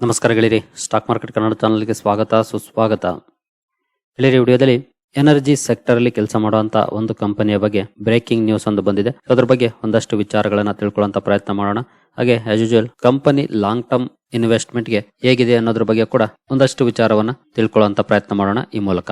ನಮಸ್ಕಾರ ಗೆಳೆಯರಿ. Stock market Kannada ಚಾನಲ್ಗೆ ಸ್ವಾಗತ, ಸುಸ್ವಾಗತ. ಗೆಳೆಯರಿ, ವಿಡಿಯೋದಲ್ಲಿ ಎನರ್ಜಿ ಸೆಕ್ಟರ್ ಅಲ್ಲಿ ಕೆಲಸ ಮಾಡುವಂತ ಒಂದು ಕಂಪನಿಯ ಬಗ್ಗೆ ಬ್ರೇಕಿಂಗ್ ನ್ಯೂಸ್ ಒಂದು ಬಂದಿದೆ. ಅದ್ರ ಬಗ್ಗೆ ಒಂದಷ್ಟು ವಿಚಾರಗಳನ್ನ ತಿಳ್ಕೊಳ್ಳುವಂತ ಪ್ರಯತ್ನ ಮಾಡೋಣ. ಹಾಗೆ as usual company long term ಇನ್ವೆಸ್ಟ್ಮೆಂಟ್ಗೆ ಹೇಗಿದೆ ಅನ್ನೋದ್ರ ಬಗ್ಗೆ ಕೂಡ ಒಂದಷ್ಟು ವಿಚಾರವನ್ನ ತಿಳ್ಕೊಳ್ಳುವಂತ ಪ್ರಯತ್ನ ಮಾಡೋಣ ಈ ಮೂಲಕ.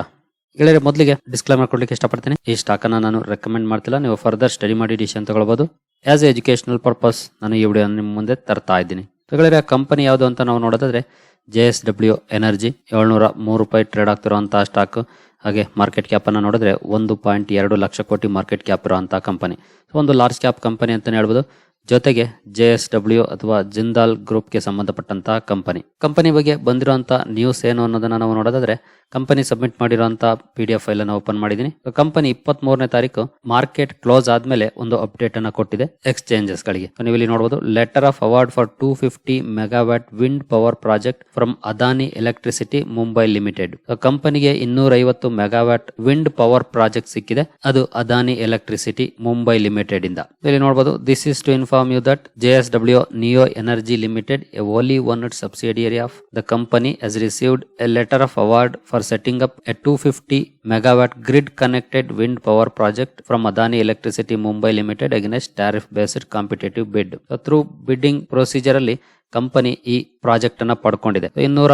ಗೆಳೆಯರೆ, ಮೊದಲಿಗೆ ಡಿಸ್ಕ್ಲೈಮರ್ ಕೊಡ್ಲಿಕ್ಕೆ ಇಷ್ಟಪಡ್ತೀನಿ. ಈ ಸ್ಟಾಕ್ ಅನ್ನ ನಾನು ರೆಕಮೆಂಡ್ ಮಾಡ್ತಿಲ್ಲ. ನೀವು ಫರ್ದರ್ ಸ್ಟಡಿ ಮಾಡಿ ಡಿಸಿಷನ್ ತಗೊಳ್ಬಹುದು ಆಸ್ ಎ ಎಜುಕೇಶನಲ್ ಪರ್ಪಸ್ ನಾನು ಈ ವಿಡಿಯೋ ನಿಮ್ಮ ಮುಂದೆ ತರ್ತಾ ಇದ್ದೀನಿ. ಗೆಳೆಯರೆ ಕಂಪನಿ ಯಾವುದು ಅಂತ ನಾವು ನೋಡೋದಾದ್ರೆ ಜೆ ಎಸ್ ಡಬ್ಲ್ಯೂ ಎನರ್ಜಿ ಏಳ್ನೂರ ಮೂರು ರೂಪಾಯಿ ಟ್ರೇಡ್ ಆಗ್ತಿರುವಂತಹ ಸ್ಟಾಕ್ ಹಾಗೆ ಮಾರ್ಕೆಟ್ ಕ್ಯಾಪ್ ಅನ್ನ ನೋಡಿದ್ರೆ ಒಂದು ಪಾಯಿಂಟ್ ಎರಡು ಲಕ್ಷ ಕೋಟಿ ಮಾರ್ಕೆಟ್ ಕ್ಯಾಪ್ ಇರುವಂತಹ ಕಂಪನಿ ಒಂದು ಲಾರ್ಜ್ ಕ್ಯಾಪ್ ಕಂಪನಿ ಅಂತಲೇ ಹೇಳ್ಬೋದು. ಜೊತೆಗೆ ಜೆ ಎಸ್ ಡಬ್ಲ್ಯೂ ಅಥವಾ ಜಿಂದಾಲ್ ಗ್ರೂಪ್ಗೆ ಸಂಬಂಧಪಟ್ಟಂತಹ ಕಂಪನಿ. ಕಂಪನಿ ಬಗ್ಗೆ ಬಂದಿರುವಂತಹ ನ್ಯೂಸ್ ಏನು ಅನ್ನೋದನ್ನ ನಾವು ನೋಡೋದಾದ್ರೆ, ಕಂಪನಿ ಸಬ್ಮಿಟ್ ಮಾಡಿರುವಂತಹ ಪಿ ಡಿ ಎಫ್ ಫೈಲ್ ಅನ್ನು ಓಪನ್ ಮಾಡಿದೀನಿ. ಕಂಪನಿ ಇಪ್ಪತ್ತ್ ಮೂರನೇ ತಾರೀಕು ಮಾರ್ಕೆಟ್ ಕ್ಲೋಸ್ ಆದ್ಮೇಲೆ ಒಂದು ಅಪ್ಡೇಟ್ ಅನ್ನ ಕೊಟ್ಟಿದೆ ಎಕ್ಸ್ಚೇಂಜಸ್ ಗಳಿಗೆ. ನೀವು ಇಲ್ಲಿ ನೋಡಬಹುದು letter of award for two fifty megawatt wind power project from Adani electricity Mumbai limited ಕಂಪನಿಗೆ ಇನ್ನೂರ ಮೆಗಾವ್ಯಾಟ್ ವಿಂಡ್ ಪವರ್ ಪ್ರಾಜೆಕ್ಟ್ ಸಿಕ್ಕಿದೆ. ಅದು ಅದಾನಿ ಎಲೆಕ್ಟ್ರಿಸಿಟಿ ಮುಂಬೈ ಲಿಮಿಟೆಡ್ ಇಂದ. ಇಲ್ಲಿ ನೋಡಬಹುದು this is to inform you you that JSW Neo Energy Limited, a wholly owned subsidiary of the company, has received a letter of award for setting up a 250 megawatt grid connected wind power project from Adani Electricity Mumbai Limited against tariff based competitive bid. So, through bidding procedure ಅಲ್ಲಿ company ಈ project ಅನ್ನ ಪಡ್ಕೊಂಡಿದೆ ಇನ್ನೂರ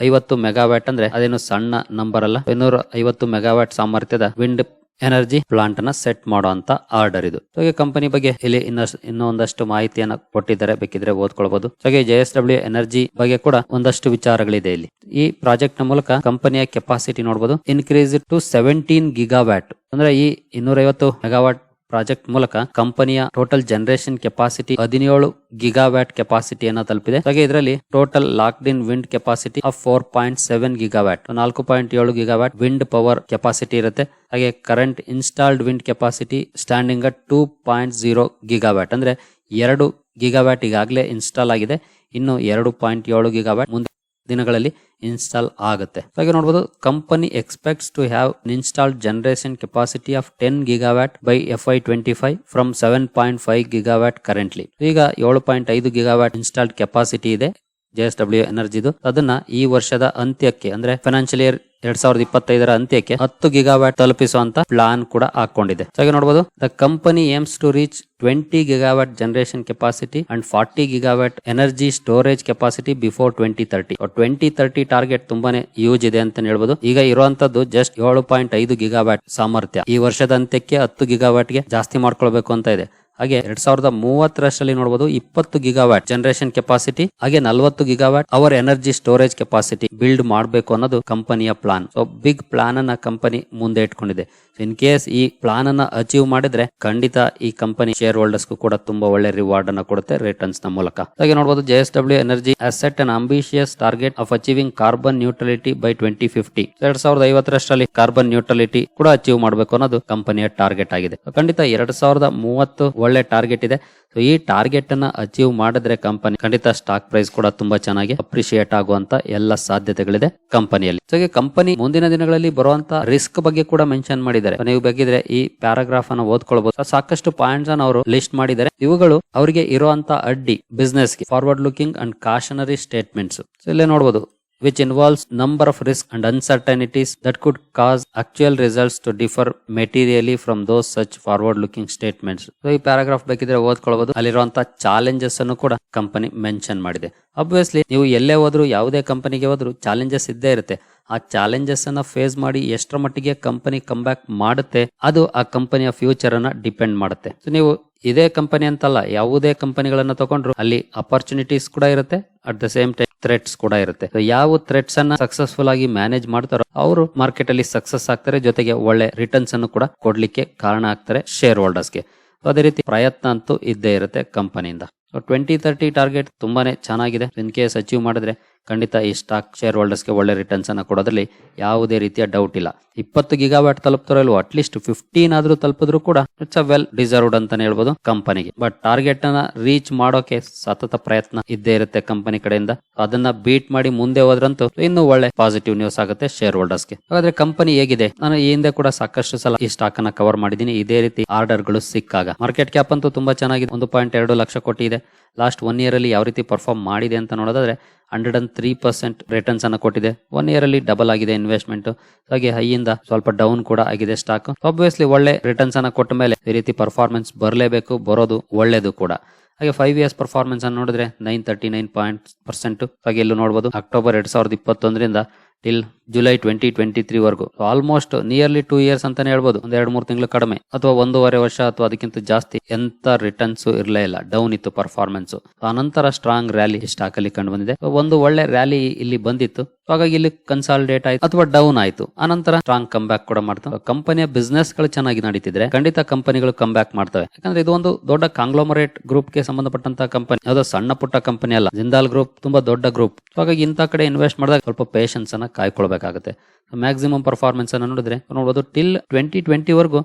ಐವತ್ತು megawatt ಅಂದ್ರೆ ಅದೇನು ಸಣ್ಣ number ಅಲ್ಲ ಇನ್ನೂರ ಐವತ್ತು ಮೆಗಾವ್ಯಾಟ್ ಸಾಮರ್ಥ್ಯದ ವಿಂಡ್ ಎನರ್ಜಿ ಪ್ಲಾಂಟ್ನ ಸೆಟ್ ಮಾಡುವಂತ ಆರ್ಡರ್ ಇದು. ಹಾಗೆ ಕಂಪನಿ ಬಗ್ಗೆ ಇಲ್ಲಿ ಇನ್ನಷ್ಟು ಇನ್ನೂ ಒಂದಷ್ಟು ಮಾಹಿತಿಯನ್ನ ಕೊಟ್ಟಿದ್ದಾರೆ, ಬೇಕಿದ್ರೆ ಓದ್ಕೊಳ್ಬಹುದು ಹಾಗೆ ಜೆ ಎಸ್ ಡಬ್ಲ್ಯೂ ಎನರ್ಜಿ ಬಗ್ಗೆ ಕೂಡ ಒಂದಷ್ಟು ವಿಚಾರಗಳಿದೆ ಇಲ್ಲಿ. ಈ ಪ್ರಾಜೆಕ್ಟ್ನ ಮೂಲಕ ಕಂಪನಿಯ ಕೆಪಾಸಿಟಿ ನೋಡಬಹುದು ಇನ್ಕ್ರೀಸ್ ಟು ಸೆವೆಂಟೀನ್ ಗಿಗಾವ್ಯಾಟ್. ಅಂದ್ರೆ ಈ ಇನ್ನೂರೈವತ್ತು ಮೆಗಾವ್ಯಾಟ್ ಪ್ರಾಜೆಕ್ಟ್ ಮೂಲಕ ಕಂಪನಿಯ ಟೋಟಲ್ ಜನರೇಷನ್ ಕೆಪಾಸಿಟಿ ಹದಿನೇಳು ಗಿಗಾವ್ಯಾಟ್ ಕೆಪಾಸಿಟಿಯನ್ನ ತಲುಪಿದೆ. ಹಾಗೆ ಇದರಲ್ಲಿ total locked in wind capacity of four point seven gigawatt, ನಾಲ್ಕು ಪಾಯಿಂಟ್ ಏಳು ಗಿಗಾವ್ಯಾಟ್ ವಿಂಡ್ ಪವರ್ ಕೆಪಾಸಿಟಿ ಇರುತ್ತೆ. ಹಾಗೆ current installed wind capacity standing at two point zero gigawatt, ಅಂದ್ರೆ ಎರಡು ಗಿಗಾವ್ಯಾಟ್ ಈಗಾಗಲೇ ಇನ್ಸ್ಟಾಲ್ ಆಗಿದೆ. ಇನ್ನು ಎರಡು ಪಾಯಿಂಟ್ ಏಳು ಗಿಗಾವ್ಯಾಟ್ ಮುಂದೆ ದಿನಗಳಲ್ಲಿ ಇನ್ಸ್ಟಾಲ್ ಆಗುತ್ತೆ. ಹಾಗೆ ನೋಡಬಹುದು company expects to have installed generation capacity of ten gigawatt by F Y twenty five from seven point five gigawatt currently ಈಗ ಏಳು ಪಾಯಿಂಟ್ ಐದು ಗಿಗಾವ್ಯಾಟ್ ಇನ್ಸ್ಟಾಲ್ಡ್ ಕೆಪಾಸಿಟಿ ಇದೆ. ಜೆ ಎಸ್ ಡಬ್ಲ್ಯೂ ಎನರ್ಜಿದು ಅದನ್ನ ಈ ವರ್ಷದ ಅಂತ್ಯಕ್ಕೆ, ಅಂದ್ರೆ ಫೈನಾನ್ಷಿಯಲ್ ಇಯರ್ ಎರಡ್ ಸಾವಿರದ ಇಪ್ಪತ್ತೈದರ ಅಂತ್ಯಕ್ಕೆ ಹತ್ತು ಗಿಗಾವ್ಯಾಟ್ ತಲುಪಿಸುವಂತ ಪ್ಲಾನ್ ಕೂಡ ಹಾಕೊಂಡಿದೆ ಹಾಗೆ ನೋಡಬಹುದು the company aims to reach twenty gigawatt generation capacity and forty gigawatt energy storage capacity before twenty thirty twenty thirty target ತುಂಬಾನೇ ಯೂಸ್ ಇದೆ ಅಂತ ಹೇಳ್ಬಹುದು ಈಗ ಇರುವಂತದ್ದು ಜಸ್ಟ್ ಏಳು ಪಾಯಿಂಟ್ ಐದು ಗಿಗಾವ್ಯಾಟ್ ಸಾಮರ್ಥ್ಯ. ಈ ವರ್ಷದ ಅಂತ್ಯಕ್ಕೆ ಹತ್ತು ಗಿಗಾವ್ಯಾಟ್ಗೆ ಜಾಸ್ತಿ ಮಾಡ್ಕೊಳ್ಬೇಕು ಅಂತ ಇದೆ. ಹಾಗೆ ಎರಡ್ ಸಾವಿರದ ಮೂವತ್ತರಷ್ಟರಲ್ಲಿ ನೋಡಬಹುದು ಇಪ್ಪತ್ತು ಗಿಗಾವ್ಯಾಟ್ ಜನರೇಷನ್ ಕೆಪಾಸಿಟಿ ಹಾಗೆ ನಲವತ್ತು gigawatt hour energy storage capacity build ಮಾಡಬೇಕು ಅನ್ನೋದು ಕಂಪನಿಯ ಪ್ಲಾನ್ ಸೊ ಬಿಗ್ ಪ್ಲಾನ್ ಅನ್ನ ಕಂಪನಿ ಮುಂದೆ ಇಟ್ಕೊಂಡಿದೆ. ಇನ್ ಕೇಸ್ ಈ ಪ್ಲಾನ್ ಅನ್ನ ಅಚೀವ್ ಮಾಡಿದ್ರೆ ಖಂಡಿತ ಈ ಕಂಪನಿ ಶೇರ್ ಹೋಲ್ಡರ್ಸ್ ಕೂಡ ತುಂಬಾ ಒಳ್ಳೆ ರಿವಾರ್ಡ್ ಅನ್ನ ಕೊಡುತ್ತೆ ರಿಟರ್ನ್ಸ್ನ ಮೂಲಕ. ಹಾಗೆ ನೋಡಬಹುದು J S W energy asset an ambitious target of achieving carbon neutrality by twenty fifty ಎರಡ್ ಸಾವಿರದ ಐವತ್ತರಷ್ಟರಲ್ಲಿ ಕಾರ್ಬನ್ ನ್ಯೂಟ್ರಲಿಟಿ ಕೂಡ ಅಚೀವ್ ಮಾಡಬೇಕು ಅನ್ನೋದು ಕಂಪನಿಯ ಟಾರ್ಗೆಟ್ ಆಗಿದೆ. ಖಂಡಿತ ಎರಡ್ ಸಾವಿರದ ಮೂವತ್ತು ಒಳ್ಳೆ ಟಾರ್ಗೆಟ್ ಇದೆ. ಸೊ ಈ ಟಾರ್ಗೆಟ್ ಅನ್ನ ಅಚೀವ್ ಮಾಡಿದ್ರೆ ಕಂಪನಿ ಖಂಡಿತ ಸ್ಟಾಕ್ ಪ್ರೈಸ್ ಕೂಡ ತುಂಬಾ ಚೆನ್ನಾಗಿ ಅಪ್ರಿಶಿಯೇಟ್ ಆಗುವಂತ ಎಲ್ಲ ಸಾಧ್ಯತೆಗಳಿದೆ ಕಂಪನಿಯಲ್ಲಿ ಜೊತೆಗೆ ಕಂಪನಿ ಮುಂದಿನ ದಿನಗಳಲ್ಲಿ ಬರುವಂತ ರಿಸ್ಕ್ ಬಗ್ಗೆ ಕೂಡ ಮೆನ್ಷನ್ ಮಾಡಿದ್ದಾರೆ. ನೀವು ಬೇಕಿದ್ರೆ ಈ ಪ್ಯಾರಾಗ್ರಾಫ್ ಅನ್ನ ಓದ್ಕೊಳ್ಬಹುದು ಸಾಕಷ್ಟು ಪಾಯಿಂಟ್ಸ್ ಅನ್ನು ಅವರು ಲಿಸ್ಟ್ ಮಾಡಿದ್ದಾರೆ. ಇವುಗಳು ಅವರಿಗೆ ಇರುವಂತ ಅಡ್ಡಿ business forward looking and cautionary statements ಇಲ್ಲೇ ನೋಡಬಹುದು which involves number of risks and uncertainties that could cause actual results to differ materially from those such forward looking statements ಸೊ ಈ ಪ್ಯಾರಾಗ್ರಾಫ್ ಬೇಕಿದ್ರೆ ಓದ್ಕೊಳ್ಬಹುದು ಅಲ್ಲಿರುವಂತಹ ಚಾಲೆಂಜಸ್ ಅನ್ನು ಕೂಡ ಕಂಪನಿ ಮೆನ್ಷನ್ ಮಾಡಿದೆ ಅಬ್ವಿಯಸ್ಲಿ ನೀವು ಎಲ್ಲೇ ಹೋದ್ರು ಯಾವುದೇ ಕಂಪನಿಗೆ ಹೋದ್ರು ಚಾಲೆಂಜಸ್ ಇದ್ದೇ ಇರುತ್ತೆ ಆ ಚಾಲೆಂಜಸ್ ಅನ್ನ ಫೇಸ್ ಮಾಡಿ ಎಷ್ಟರ ಮಟ್ಟಿಗೆ ಕಂಪನಿ ಬ್ಯಾಕ್ ಮಾಡುತ್ತೆ, ಅದು ಆ ಕಂಪನಿಯ ಫ್ಯೂಚರ್ ಅನ್ನ ಡಿಪೆಂಡ್ ಮಾಡುತ್ತೆ. ಸೊ ನೀವು ಇದೇ ಕಂಪನಿ ಅಂತಲ್ಲ, ಯಾವುದೇ ಕಂಪನಿಗಳನ್ನ ತಗೊಂಡ್ರು ಅಲ್ಲಿ ಅಪರ್ಚುನಿಟೀಸ್ ಕೂಡ ಇರುತ್ತೆ at the same time threats ಕೂಡ ಇರುತ್ತೆ. ಯಾವ ಥ್ರೆಟ್ಸ್ ಅನ್ನ ಸಕ್ಸಸ್ಫುಲ್ ಆಗಿ ಮ್ಯಾನೇಜ್ ಮಾಡ್ತಾರೋ, ಅವರು ಮಾರ್ಕೆಟ್ ಅಲ್ಲಿ ಸಕ್ಸಸ್ ಆಗ್ತಾರೆ, ಜೊತೆಗೆ ಒಳ್ಳೆ ರಿಟರ್ನ್ಸ್ ಅನ್ನು ಕೂಡ ಕೊಡ್ಲಿಕ್ಕೆ ಕಾರಣ ಆಗ್ತಾರೆ ಶೇರ್ ಹೋಲ್ಡರ್ಸ್ಗೆ ಅದೇ ರೀತಿ ಪ್ರಯತ್ನ ಅಂತೂ ಇದ್ದೇ ಇರುತ್ತೆ ಕಂಪನಿಯಿಂದ ಟ್ವೆಂಟಿ ತರ್ಟಿ ಟಾರ್ಗೆಟ್ ತುಂಬಾನೇ ಚೆನ್ನಾಗಿದೆ. ಇನ್ ಕೇಸ್ ಅಚೀವ್ ಮಾಡಿದ್ರೆ ಖಂಡಿತ ಈ ಸ್ಟಾಕ್ ಶೇರ್ ಹೋಲ್ಡರ್ಸ್ಗೆ ಒಳ್ಳೆ ರಿಟರ್ನ್ಸ್ ಅನ್ನ ಕೊಡೋದ್ರಲ್ಲಿ ಯಾವುದೇ ರೀತಿಯ ಡೌಟ್ ಇಲ್ಲ. ಇಪ್ಪತ್ತು ಗಿಗಾವ್ಯಾಟ್ ತಲುಪ್ತಾರೋ ಇಲ್ವೋ ಅಟ್ಲೀಸ್ಟ್ ಫಿಫ್ಟೀನ್ ಆದ್ರೂ ತಲುಪಿದ್ರು ಕೂಡ ಇಟ್ಸ್ ಅ ವೆಲ್ ಡಿಸರ್ವ್ಡ್ ಅಂತಾನೆ ಹೇಳ್ಬೋದು ಕಂಪನಿಗೆ ಬಟ್ ಟಾರ್ಗೆಟ್ ಅನ್ನ ರೀಚ್ ಮಾಡೋಕೆ ಸತತ ಪ್ರಯತ್ನ ಇದ್ದೇ ಇರುತ್ತೆ ಕಂಪನಿ ಕಡೆಯಿಂದ. ಅದನ್ನ ಬೀಟ್ ಮಾಡಿ ಮುಂದೆ ಹೋದ್ರಂತೂ ಇನ್ನೂ ಒಳ್ಳೆ ಪಾಸಿಟಿವ್ ನ್ಯೂಸ್ ಆಗುತ್ತೆ ಶೇರ್ ಹೋಲ್ಡರ್ಸ್ಗೆ ಹಾಗಾದ್ರೆ ಕಂಪನಿ ಹೇಗಿದೆ? ನಾನು ಈ ಹಿಂದೆ ಕೂಡ ಸಾಕಷ್ಟು ಸಲ ಈ ಸ್ಟಾಕ್ ಅನ್ನ ಕವರ್ ಮಾಡಿದ್ದೀನಿ. ಇದೇ ರೀತಿ ಆರ್ಡರ್ಗಳು ಸಿಕ್ಕಾಗ. ಮಾರ್ಕೆಟ್ ಕ್ಯಾಪ್ ಅಂತೂ ತುಂಬಾ ಚೆನ್ನಾಗಿದೆ. ಒಂದು ಪಾಯಿಂಟ್ ಎರಡು ಲಕ್ಷ ಕೋಟಿ ಇದೆ. ಲಾಸ್ಟ್ ಒನ್ ಇಯರ್ ಅಲ್ಲಿ ಯಾವ ರೀತಿ ಪರ್ಫಾರ್ಮ್ ಮಾಡಿದೆ ಅಂತ ನೋಡೋದಾದ್ರೆ hundred and three percent returns ಅನ್ನ ಕೊಟ್ಟಿದೆ. ಒನ್ ಇಯರ್ ಅಲ್ಲಿ ಡಬಲ್ ಆಗಿದೆ ಇನ್ವೆಸ್ಟ್ಮೆಂಟ್ ಹಾಗೆ ಹೈಯಿಂದ ಸ್ವಲ್ಪ ಡೌನ್ ಕೂಡ ಆಗಿದೆ ಸ್ಟಾಕ್ ಆಬ್ವಿಯಸ್ಲಿ ಒಳ್ಳೆ ರಿಟರ್ನ್ಸ್ ಅನ್ನ ಕೊಟ್ಟ ಮೇಲೆ ಈ ರೀತಿ ಪರ್ಫಾರ್ಮೆನ್ಸ್ ಬರಲೇಬೇಕು, ಬರೋದು ಒಳ್ಳೇದು ಕೂಡ. ಹಾಗೆ ಫೈವ್ ಇಯರ್ಸ್ ಪರ್ಫಾರ್ಮೆನ್ಸ್ ಅನ್ನು ನೋಡಿದ್ರೆ nine thirty nine point percent ಹಾಗೆ ಇಲ್ಲೂ ನೋಡಬಹುದು ಅಕ್ಟೋಬರ್ ಎರಡ್ ಸಾವಿರದ ಇಪ್ಪತ್ತೊಂದರಿಂದ till July twenty twenty three ವರ್ಗು ಆಲ್ಮೋಸ್ಟ್ ನಿಯರ್ಲಿ ಟೂ ಇಯರ್ಸ್ ಅಂತಾನೆ ಹೇಳ್ಬೋದು. ಒಂದ್ ಎರಡು ಮೂರು ತಿಂಗಳು ಕಡಿಮೆ. ಅಥವಾ ಒಂದೂವರೆ ವರ್ಷ ಅಥವಾ ಅದಕ್ಕಿಂತ ಜಾಸ್ತಿ ಎಂತ ರಿಟರ್ನ್ಸ್ ಇರಲೇ ಇಲ್ಲ. ಡೌನ್ ಇತ್ತು ಪರ್ಫಾರ್ಮೆನ್ಸ್ ಆನಂತರ ಸ್ಟ್ರಾಂಗ್ ರ್ಯಾಲಿ ಸ್ಟಾಕ್ ಅಲ್ಲಿ ಕಂಡು ಬಂದಿದೆ. ಒಂದು ಒಳ್ಳೆ ರ್ಯಾಲಿ ಇಲ್ಲಿ ಬಂದಿತ್ತು. ಹಾಗಾಗಿ ಇಲ್ಲಿ ಕನ್ಸಾಲಿಡೇಟ್ ಆಯ್ತು ಅಥವಾ ಡೌನ್ ಆಯ್ತು. ಆನಂತರ ಸ್ಟ್ರಾಂಗ್ ಕಮ್ ಬ್ಯಾಕ್ ಕೂಡ ಮಾಡ್ತಾವೆ ಕಂಪನಿಯ ಬಿಸ್ನೆಸ್ಗಳು ಚೆನ್ನಾಗಿ ನಡೀತಿದ್ರೆ ಖಂಡಿತ ಕಂಪನಿಗಳು ಕಮ್ ಬ್ಯಾಕ್ ಮಾಡ್ತವೆ. ಯಾಕಂದ್ರೆ ಇದು ಒಂದು ದೊಡ್ಡ ಕಾಂಗ್ಲೋಮರೇಟ್ ಗ್ರೂಪ್ಗೆ ಸಂಬಂಧಪಟ್ಟಂತ ಕಂಪನಿ ಯಾವುದೋ ಸಣ್ಣ ಪುಟ್ಟ ಕಂಪನಿ ಅಲ್ಲ. ಜಿಂದಾಲ್ ಗ್ರೂಪ್ ತುಂಬಾ ದೊಡ್ಡ ಗ್ರೂಪ್ ಹಾಗಾಗಿ ಇಂತ ಕಡೆ ಇನ್ವೆಸ್ಟ್ ಮಾಡಿದಾಗ ಸ್ವಲ್ಪ ಪೇಷನ್ಸ್ ಅನ್ನ ಕಾಯ್ಕೊಳ್ಬೇಕಾಗುತ್ತೆ. ಮ್ಯಾಕ್ಸಿಮಮ್ ಪರ್ಫಾರ್ಮೆನ್ಸ್ ಅನ್ನು ನೋಡಿದ್ರೆ ನೋಡ್ಬೋದು ಟಿಲ್ ಟ್ವೆಂಟಿ ಟ್ವೆಂಟಿವರೆಗೂ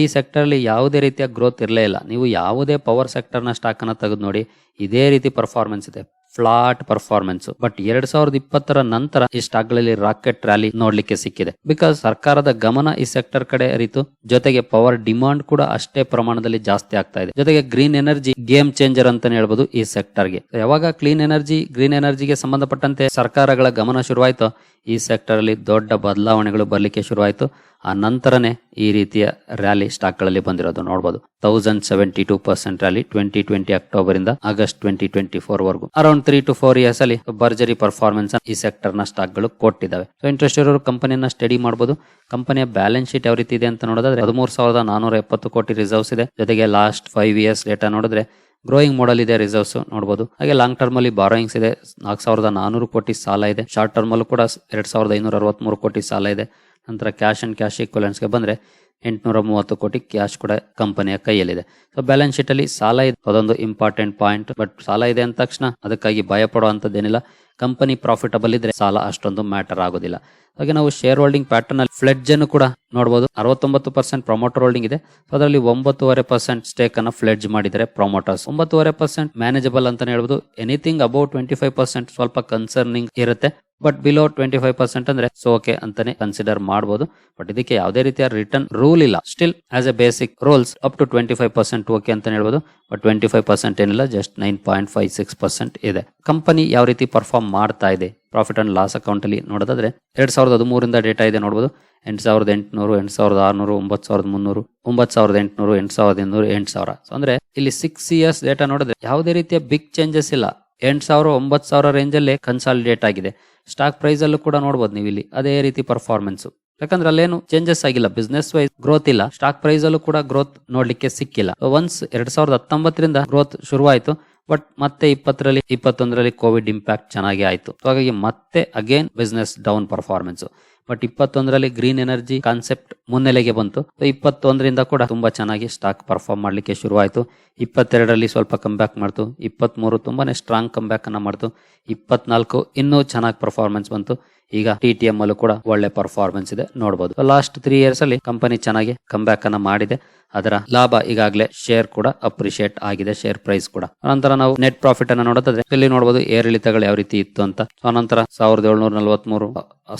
ಈ ಸೆಕ್ಟರ್ ಅಲ್ಲಿ ಯಾವುದೇ ರೀತಿಯ ಗ್ರೋತ್ ಇರಲೇ ಇಲ್ಲ. ನೀವು ಯಾವುದೇ ಪವರ್ ಸೆಕ್ಟರ್ನ ಸ್ಟಾಕನ್ನು ತೆಗೆದು ನೋಡಿ, ಇದೇ ರೀತಿ ಪರ್ಫಾರ್ಮೆನ್ಸ್ ಇದೆ. ಫ್ಲಾಟ್ ಪರ್ಫಾರ್ಮೆನ್ಸ್ ಬಟ್ ಎರಡ್ ಸಾವಿರದ ಇಪ್ಪತ್ತರ ನಂತರ ಈ ಸ್ಟಾಕ್ಗಳಲ್ಲಿ ರಾಕೆಟ್ ರ್ಯಾಲಿ ನೋಡ್ಲಿಕ್ಕೆ ಸಿಕ್ಕಿದೆ. ಬಿಕಾಸ್ ಸರ್ಕಾರದ ಗಮನ ಈ ಸೆಕ್ಟರ್ ಕಡೆ ಅರಿತು, ಜೊತೆಗೆ ಪವರ್ ಡಿಮಾಂಡ್ ಕೂಡ ಅಷ್ಟೇ ಪ್ರಮಾಣದಲ್ಲಿ ಜಾಸ್ತಿ ಆಗ್ತಾ ಇದೆ. ಜೊತೆಗೆ ಗ್ರೀನ್ ಎನರ್ಜಿ ಗೇಮ್ ಚೇಂಜರ್ ಅಂತಾನೆ ಹೇಳ್ಬೋದು ಈ ಸೆಕ್ಟರ್ಗೆ. ಯಾವಾಗ ಕ್ಲೀನ್ ಎನರ್ಜಿ ಗ್ರೀನ್ ಎನರ್ಜಿಗೆ ಸಂಬಂಧಪಟ್ಟಂತೆ ಸರ್ಕಾರಗಳ ಗಮನ ಶುರುವಾಯಿತು, ಈ ಸೆಕ್ಟರ್ ಅಲ್ಲಿ ದೊಡ್ಡ ಬದಲಾವಣೆಗಳು ಬರಲಿಕ್ಕೆ ಶುರುವಾಯಿತು. ಆ ನಂತರನೇ ಈ ರೀತಿಯ ರ್ಯಾಲಿ ಸ್ಟಾಕ್ಗಳಲ್ಲಿ ಬಂದಿರೋದು ನೋಡಬಹುದು thousand seventy two percent rally twenty twenty October ಇಂದ ಆಗಸ್ಟ್ ಟ್ವೆಂಟಿ ಟ್ವೆಂಟಿ ಫೋರ್ ವರೆಗೂ. Around three to four years ಅಲ್ಲಿ ಭರ್ಜರಿ ಪರ್ಫಾರ್ಮೆನ್ಸ್ ಈ ಸೆಕ್ಟರ್ನ ಸ್ಟಾಕ್ಗಳು ಕೊಟ್ಟಿದ್ದಾವೆ. ಸೊ ಇಂಟ್ರೆಸ್ಟ್ ಇರೋರು ಕಂಪನಿಯನ್ನ ಸ್ಟಡಿ ಮಾಡಬಹುದು ಕಂಪನಿಯ ಬ್ಯಾಲೆನ್ಸ್ ಶೀಟ್ ಯಾವ ರೀತಿ ಇದೆ ಅಂತ ನೋಡೋದಾದ್ರೆ, ಹದಿಮೂರು ಸಾವಿರದ ನಾನೂರ ಎಪ್ಪತ್ತು ಕೋಟಿ ರಿಸರ್ವ್ಸ್ ಇದೆ. ಜೊತೆಗೆ ಲಾಸ್ಟ್ ಫೈವ್ ಇಯರ್ಸ್ ಡೇಟಾ ನೋಡಿದ್ರೆ ಗ್ರೋಯಿಂಗ್ ಮಾಡಲ್ ಇದೆ ರಿಸರ್ವ್ಸ್ ನೋಡಬಹುದು ಹಾಗೆ ಲಾಂಗ್ ಟರ್ಮ್ ಅಲ್ಲಿ ಬಾರೋಯಿಂಗ್ಸ್ ಇದೆ. ನಾಲ್ಕು ಸಾವಿರದ ನಾನೂರು ಕೋಟಿ ಸಾಲ ಇದೆ. ಶಾರ್ಟ್ ಟರ್ಮ್ ಅಲ್ಲೂ ಕೂಡ ಎರಡ್ ಸಾವಿರದ ಐನೂರ ಅರವತ್ಮೂರು ಕೋಟಿ ಸಾಲ ಇದೆ. ನಂತರ ಕ್ಯಾಶ್ ಅಂಡ್ ಕ್ಯಾಶ್ ಈಕ್ವಲೆನ್ಸ್ಗೆ ಬಂದರೆ ಎಂಟುನೂರ ಮೂವತ್ತು ಕೋಟಿ ಕ್ಯಾಶ್ ಕೂಡ ಕಂಪನಿಯ ಕೈಯಲ್ಲಿದೆ. ಸೊ ಬ್ಯಾಲೆನ್ಸ್ ಶೀಟ್ ಅಲ್ಲಿ ಸಾಲ ಇದೆ. ಅದೊಂದು ಇಂಪಾರ್ಟೆಂಟ್ ಪಾಯಿಂಟ್ ಬಟ್ ಸಾಲ ಇದೆ ಅಂದ ತಕ್ಷಣ ಅದಕ್ಕಾಗಿ ಭಯ ಪಡುವಂತದ್ದೇನಿಲ್ಲ ಕಂಪನಿ ಪ್ರಾಫಿಟಬಲ್ ಇದ್ರೆ ಸಾಲ ಅಷ್ಟೊಂದು ಮ್ಯಾಟರ್ ಆಗೋದಿಲ್ಲ. ಹಾಗೆ ನಾವು ಶೇರ್ ಹೋಲ್ಡಿಂಗ್ ಪ್ಯಾಟರ್ನ್ ಅಲ್ಲಿ ಫ್ಲೆಡ್ಜ್ ಅನ್ನು ಕೂಡ ನೋಡಬಹುದು ಅರವತ್ತೊಂಬತ್ತು ಪರ್ಸೆಂಟ್ ಪ್ರೊಮೋಟರ್ ಹೋಲ್ಡಿಂಗ್ ಇದೆ. ಅದರಲ್ಲಿ ಒಂಬತ್ತುವರೆ ಪರ್ಸೆಂಟ್ ಸ್ಟೇಕ್ ಅನ್ನು ಫ್ಲೆಡ್ಜ್ ಮಾಡಿದರೆ ಪ್ರೊಮೋಟರ್ಸ್ ಒಂಬತ್ತುವರೆ ಪರ್ಸೆಂಟ್ ಮ್ಯಾನೇಜಬಲ್ ಅಂತ ಹೇಳ್ಬೋದು. Anything about twenty five percent ಸ್ವಲ್ಪ ಕನ್ಸರ್ನಿಂಗ್ ಇರುತ್ತೆ. But below twenty five percent ಅಂದ್ರೆ ಸೊ ಓಕೆ ಅಂತಾನೆ ಕನ್ಸಿಡರ್ ಮಾಡಬಹುದು ಬಟ್ ಇದಕ್ಕೆ ಯಾವುದೇ ರೀತಿಯ ರಿಟರ್ನ್ ರೂಲ್ ಇಲ್ಲ. Still as a basic rules up to twenty five percent okay ಅಂತ ಹೇಳ್ಬೋದು. ಬಟ್ ಟ್ವೆಂಟಿ ಫೈವ್ ಪರ್ಸೆಂಟ್ ಏನಿಲ್ಲ just nine point five six percent ಇದೆ. ಕಂಪನಿ ಯಾವ ರೀತಿ ಪರ್ಫಾರ್ಮ್ ಮಾಡ್ತಾ ಇದೆ? ಪ್ರಾಫಿಟ್ ಅಂಡ್ ಲಾಸ್ ಅಕೌಂಟ್ ಅಲ್ಲಿ ನೋಡೋದಾದ್ರೆ, ಎರಡ್ ಸಾವಿರದ ಹದಿಮೂರಿಂದ ಡೇಟಾ ಇದೆ ನೋಡಬಹುದು ಎಂಟು ಸಾವಿರದ ಎಂಟುನೂರು, ಎಂಟು ಸಾವಿರದ ಆರುನೂರು, ಒಂಬತ್ತು ಸಾವಿರದ ಮುನ್ನೂರು, ಒಂಬತ್ತು ಸಾವಿರದ ಎಂಟುನೂರು, ಎಂಟು ಸಾವಿರದ ಇನ್ನೂರು, ಎಂಟು ಸಾವಿರ. ಅಂದ್ರೆ, ಇಲ್ಲಿ ಸಿಕ್ಸ್ ಇಯರ್ಸ್ ಡೇಟಾ ನೋಡಿದ್ರೆ ಯಾವುದೇ ರೀತಿಯ ಬಿಗ್ ಚೇಂಜಸ್ ಇಲ್ಲ. ಎಂಟು ಸಾವಿರ ಒಂಬತ್ತು ಸಾವಿರ ರೇಂಜಲ್ಲೇ ಕನ್ಸಾಲಿಡೇಟ್ ಆಗಿದೆ. ಸ್ಟಾಕ್ ಪ್ರೈಸ್ ಅಲ್ಲೂ ಕೂಡ ನೋಡಬಹುದು ನೀವು ಇಲ್ಲಿ. ಅದೇ ರೀತಿ ಪರ್ಫಾರ್ಮೆನ್ಸು ಯಾಕಂದ್ರೆ ಅಲ್ಲೇನು ಚೇಂಜಸ್ ಆಗಿಲ್ಲ. ಬಿಸ್ನೆಸ್ ವೈಸ್ ಗ್ರೋತ್ ಇಲ್ಲ. ಸ್ಟಾಕ್ ಪ್ರೈಸ್ ಅಲ್ಲೂ ಕೂಡ ಗ್ರೋತ್ ನೋಡ್ಲಿಕ್ಕೆ ಸಿಕ್ಕಿಲ್ಲ. ಒನ್ಸ್ ಎರಡ್ ಸಾವಿರದ ಹತ್ತೊಂಬತ್ತರಿಂದ ಗ್ರೋತ್ ಶುರುವಾಯಿತು. ಬಟ್ ಮತ್ತೆ ಇಪ್ಪತ್ತರಲ್ಲಿ, ಇಪ್ಪತ್ತೊಂದರಲ್ಲಿ ಕೋವಿಡ್ ಇಂಪ್ಯಾಕ್ಟ್ ಚೆನ್ನಾಗಿ ಆಯಿತು. ಹಾಗಾಗಿ ಮತ್ತೆ again business down performance but ಇಪ್ಪತ್ತೊಂದರಲ್ಲಿ ಗ್ರೀನ್ ಎನರ್ಜಿ ಕಾನ್ಸೆಪ್ಟ್ ಮುನ್ನೆಲೆಗೆ ಬಂತು. ಇಪ್ಪತ್ತೊಂದರಿಂದ ಕೂಡ ತುಂಬಾ ಚೆನ್ನಾಗಿ ಸ್ಟಾಕ್ ಪರ್ಫಾರ್ಮ್ ಮಾಡ್ಲಿಕ್ಕೆ ಶುರುವಾಯಿತು. ಇಪ್ಪತ್ತೆರಡರಲ್ಲಿ ಸ್ವಲ್ಪ ಕಮ್ ಬ್ಯಾಕ್ ಮಾಡ್ತು. ಇಪ್ಪತ್ಮೂರು ತುಂಬಾನೇ ಸ್ಟ್ರಾಂಗ್ ಕಮ್ ಬ್ಯಾಕ್ ಅನ್ನ ಮಾಡ್ತು. ಇಪ್ಪತ್ನಾಲ್ಕು ಇನ್ನೂ ಚೆನ್ನಾಗಿ ಪರ್ಫಾರ್ಮೆನ್ಸ್ ಬಂತು. ಈಗ ಟಿ ಟಿ ಎಂ ಅಲ್ಲೂ ಕೂಡ ಒಳ್ಳೆ ಪರ್ಫಾರ್ಮೆನ್ಸ್ ಇದೆ. ನೋಡಬಹುದು ಲಾಸ್ಟ್ ತ್ರೀ ಇಯರ್ಸ್ ಅಲ್ಲಿ ಕಂಪನಿ ಚೆನ್ನಾಗಿ ಕಮ್ ಬ್ಯಾಕ್ ಅನ್ನ ಮಾಡಿದೆ. ಅದರ ಲಾಭ ಈಗಾಗಲೇ ಶೇರ್ ಕೂಡ ಅಪ್ರಿಶಿಯೇಟ್ ಆಗಿದೆ. ಶೇರ್ ಪ್ರೈಸ್ ಕೂಡ. ನಂತರ ನಾವು ನೆಟ್ ಪ್ರಾಫಿಟ್ ಅನ್ನ ನೋಡೋದಾದ್ರೆ ಇಲ್ಲಿ ನೋಡಬಹುದು ಏರಿಳಿತಗಳು ಯಾವ ರೀತಿ ಇತ್ತು ಅಂತ. ನಂತರ ಸಾವಿರದ ಏಳ್ನೂರ ನಲವತ್ಮೂರು,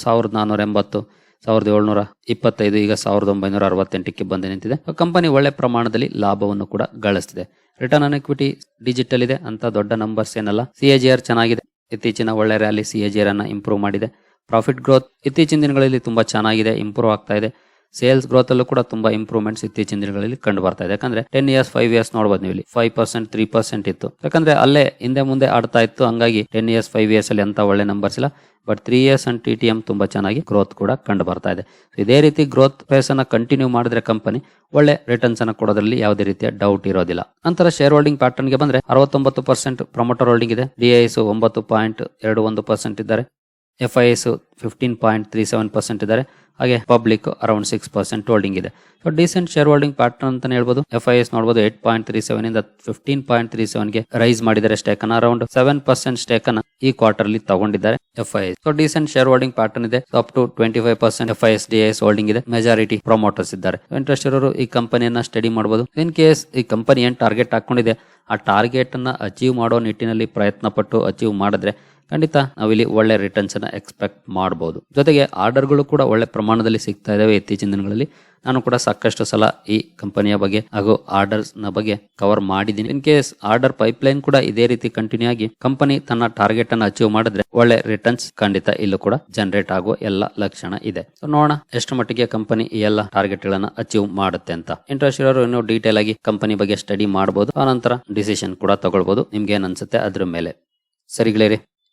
ಸಾವಿರದ ನಾನೂರ ಎಂಬತ್ತು, ಸಾವಿರದ ಏಳ್ನೂರ ಇಪ್ಪತ್ತೈದು, ಈಗ ಸಾವಿರದ ಒಂಬೈನೂರ ಅರವತ್ತೆಂಟಕ್ಕೆ ಬಂದು ನಿಂತಿದೆ. ಕಂಪನಿ ಒಳ್ಳೆ ಪ್ರಮಾಣದಲ್ಲಿ ಲಾಭವನ್ನು ಕೂಡ ಗಳಿಸ್ತಿದೆ. ರಿಟರ್ನ್ ಆನ್ ಇಕ್ವಿಟಿ ಡಿಜಿಟಲ್ ಇದೆ, ಅಂತ ದೊಡ್ಡ ನಂಬರ್ಸ್ ಏನಲ್ಲ. ಸಿಎಜಿಆರ್ ಚೆನ್ನಾಗಿದೆ. ಇತ್ತೀಚಿನ ಒಳ್ಳೆ ರ್ಯಾಲಿ ಸಿಎಜಿಆರ್ ಅನ್ನ ಇಂಪ್ರೂವ್ ಮಾಡಿದೆ. ಪ್ರಾಫಿಟ್ ಗ್ರೋತ್ ಇತ್ತೀಚಿನ ದಿನಗಳಲ್ಲಿ ತುಂಬಾ ಚೆನ್ನಾಗಿದೆ ಇಂಪ್ರೂವ್ ಆಗ್ತಾ ಇದೆ. ಸೇಲ್ಸ್ ಗ್ರೋತ್ ಅಲ್ಲೂ ಕೂಡ ತುಂಬಾ ಇಂಪ್ರೂವ್ಮೆಂಟ್ಸ್ ಇತ್ತೀಚಿನ ದಿನಗಳಲ್ಲಿ ಕಂಡು ಬರ್ತಾ ಇದೆ. ಯಾಕಂದ್ರೆ ಟೆನ್ ಇಯರ್ಸ್ ಫೈವ್ ಇಯರ್ಸ್ ನೋಡಬಹುದು ನೀವು ಇಲ್ಲಿ ಫೈವ್ ಪರ್ಸೆಂಟ್ ತ್ರೀ ಪರ್ಸೆಂಟ್ ಇತ್ತು. ಯಾಕಂದ್ರೆ ಅಲ್ಲೇ ಹಿಂದೆ ಮುಂದೆ ಆಡ್ತಾ ಇತ್ತು. ಹಂಗಾಗಿ ಟೆನ್ ಇಯರ್ಸ್ ಫೈವ್ ಇಯರ್ಸ್ ಅಲ್ಲಿ ಅಂತ ಒಳ್ಳೆ ನಂಬರ್ಸ್ ಇಲ್ಲ. But three years and T T M ತುಂಬಾ ಚೆನ್ನಾಗಿ ಗ್ರೋತ್ ಕೂಡ ಕಂಡು ಬರ್ತಾ ಇದೆ. ಇದೇ ರೀತಿ ಗ್ರೋತ್ ಫೇಸ್ ಅನ್ನ ಕಂಟಿನ್ಯೂ ಮಾಡಿದ್ರೆ ಕಂಪನಿ ಒಳ್ಳೆ ರಿಟರ್ನ್ಸ್ ಅನ್ನ ಕೊಡೋದ್ರಲ್ಲಿ ಯಾವುದೇ ರೀತಿಯ ಡೌಟ್ ಇರೋದಿಲ್ಲ. ನಂತರ ಶೇರ್ ಹೋಲ್ಡಿಂಗ್ ಪ್ಯಾಟರ್ನ್ಗೆ ಬಂದ್ರೆ ಅರವತ್ತೊಂಬತ್ತು ಪರ್ಸೆಂಟ್ ಪ್ರಮೋಟರ್ ಹೋಲ್ಡಿಂಗ್ ಇದೆ. ಡಿಐಎಸ್ ಒಂಬತ್ತು ಪಾಯಿಂಟ್ ಎರಡು ಒಂದು ಪರ್ಸೆಂಟ್ ಇದ್ದಾರೆ. F I S fifteen point three seven percent ಇದ್ದಾರೆ. ಹಾಗೆ public around six percent holding ಇದೆ. So decent share holding pattern ಅಂತ ಹೇಳ್ಬೋದು. ಎಫ್ ಐ ಎಸ್ ನೋಡಬಹುದು ಏಟ್ ಪಾಯಿಂಟ್ ತ್ರೀ ಸೆವೆನ್ ಇಂದ ಫಿಫ್ಟೀನ್ ಪಾಯಿಂಟ್ ತ್ರೀ ಸೆವೆನ್ಗೆ ರೈಸ್ ಮಾಡಿದ್ದಾರೆ ಸ್ಟೇಕ್ ಅನ್ನ. ಅರೌಂಡ್ ಸೆವೆನ್ ಪರ್ಸೆಂಟ್ ಸ್ಟೇಕ್ ಅನ್ನ ಈ ಕ್ವಾರ್ಟರ್ ಅಲ್ಲಿ ತಗೊಂಡಿದ್ದಾರೆ F I S so decent share holding pattern ಇದೆ up to twenty five percent F I S D S holding ಇದೆ. ಮೆಜಾರಿಟಿ ಪ್ರೊಮೋಟರ್ಸ್ ಇದ್ದಾರೆ. ಇಂಟ್ರೆಸ್ಟ್ ಇರೋರು ಈ ಕಂಪನಿಯನ್ನ ಸ್ಟಡಿ ಮಾಡಬಹುದು ಇನ್ ಕೇಸ್ ಈ ಕಂಪನಿ ಏನ್ ಟಾರ್ಗೆಟ್ ಹಾಕೊಂಡಿದೆ, ಆ ಟಾರ್ಗೆಟ್ ಅನ್ನ ಅಚೀವ್ ಮಾಡೋ ನಿಟ್ಟಿನಲ್ಲಿ ಪ್ರಯತ್ನ ಪಟ್ಟು ಅಚೀವ್ ಮಾಡಿದ್ರೆ ಖಂಡಿತ ನಾವಿಲ್ಲಿ ಒಳ್ಳೆ ರಿಟರ್ನ್ಸ್ ಅನ್ನ ಎಕ್ಸ್ಪೆಕ್ಟ್ ಮಾಡಬಹುದು ಜೊತೆಗೆ ಆರ್ಡರ್ಗಳು ಕೂಡ ಒಳ್ಳೆ ಪ್ರಮಾಣದಲ್ಲಿ ಸಿಗ್ತಾ ಇದಾವೆ ಇತ್ತೀಚಿನ ದಿನಗಳಲ್ಲಿ. ನಾನು ಕೂಡ ಸಾಕಷ್ಟು ಸಲ ಈ ಕಂಪನಿಯ ಬಗ್ಗೆ ಹಾಗೂ ಆರ್ಡರ್ಸ್ನ ಬಗ್ಗೆ ಕವರ್ ಮಾಡಿದ್ದೀನಿ. ಇನ್ ಕೇಸ್ ಆರ್ಡರ್ ಪೈಪ್ಲೈನ್ ಕೂಡ ಇದೇ ರೀತಿ ಕಂಟಿನ್ಯೂ ಆಗಿ ಕಂಪನಿ ತನ್ನ ಟಾರ್ಗೆಟ್ ಅನ್ನು ಅಚೀವ್ ಮಾಡಿದ್ರೆ ಒಳ್ಳೆ ರಿಟರ್ನ್ಸ್ ಖಂಡಿತ ಇಲ್ಲೂ ಕೂಡ ಜನರೇಟ್ ಆಗುವ ಎಲ್ಲ ಲಕ್ಷಣ ಇದೆ. ಸೊ ನೋಡೋಣ ಎಷ್ಟು ಮಟ್ಟಿಗೆ ಕಂಪನಿ ಈ ಎಲ್ಲ ಟಾರ್ಗೆಟ್ ಗಳನ್ನ ಅಚೀವ್ ಮಾಡುತ್ತೆ ಅಂತ. ಇಂಟ್ರೆಸ್ಟ್ ಇರೋರು ಇನ್ನೂ ಡೀಟೇಲ್ ಆಗಿ ಕಂಪನಿ ಬಗ್ಗೆ ಸ್ಟಡಿ ಮಾಡಬಹುದು ಆನಂತರ ಡಿಸಿಷನ್ ಕೂಡ ತಗೊಳ್ಬಹುದು ನಿಮ್ಗೆ ಏನ್ ಅನ್ಸುತ್ತೆ ಅದ್ರ ಮೇಲೆ. ಸರಿಗಳೇ